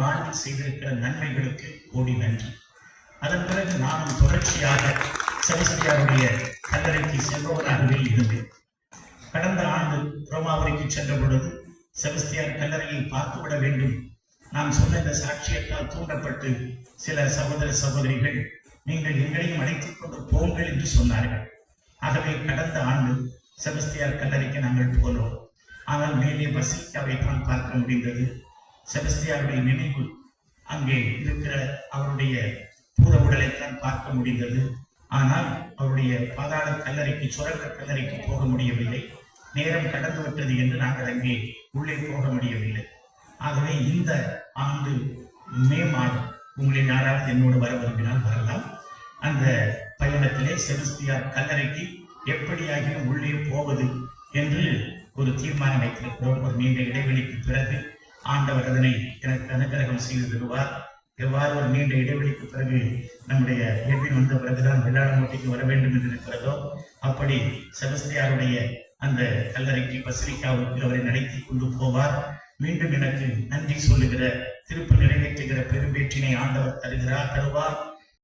வாழ்வில் செய்திருக்கிற நன்மைகளுக்கு கோடி நன்றி. அதன் பிறகு நானும் தொடர்ச்சியாக செபஸ்தியாருடைய கல்லறைக்கு செல்பவராகவே இருந்தேன். கடந்த ஆண்டு ரோமாபுரிக்கு சென்ற பொழுது செபஸ்தியார் கல்லறையை பார்த்துவிட வேண்டும். நான் சொன்ன இந்த சாட்சியத்தால் தூண்டப்பட்டு சில சகோதர சகோதரிகள் நீங்கள் எங்களையும் அழைத்துக் கொண்டு போங்கள் என்று சொன்னார்கள். ஆகவே கடந்த ஆண்டு செபஸ்தியார் கல்லறைக்கு நாங்கள் போனோம். ஆனால் மேலே பசிக்காவை தான் பார்க்க முடிந்தது. செபஸ்தியாருடைய நினைவு அங்கே இருக்கிற அவருடைய பூத உடலைத்தான் பார்க்க முடிந்தது. ஆனால் அவருடைய பாதாள கல்லறைக்கு சுரங்க கல்லறைக்கு போக முடியவில்லை. நேரம் கடந்து விட்டது என்று நாங்கள் அங்கே உள்ளே போக முடியவில்லை. ஆகவே இந்த ஆண்டு மே மாதம் உங்களில் யாராவது என்னோடு வர விரும்பினால் வரலாம். அந்த பயணத்திலே செபஸ்தியார் கல்லறைக்கு எப்படியாகிலும் உள்ளே போவது என்று ஒரு தீர்மானம் வைத்திருக்கிறோம். ஒரு நீண்ட இடைவெளிக்கு பிறகு ஆண்டவர் அதனை எனக்கு அனுகிரகம் செய்து தருவார். எவ்வாறு ஒரு நீண்ட இடைவெளிக்கு பிறகு நம்முடைய எட்வின் வந்த பிறகுதான் வெள்ளாளமூட்டிக்கு வர வேண்டும் என்று இருக்கிறதோ அப்படி செபஸ்தியாருடைய அந்த கல்லறைக்கு பசிலிக்காவுக்கு அவரை நடத்தி கொண்டு போவார். மீண்டும் எனக்கு நன்றி சொல்லுகிற திருப்பு நிறைவேற்றுகிற பெரும்பேற்றினை ஆண்டவர் தருகிறார் தருவார்.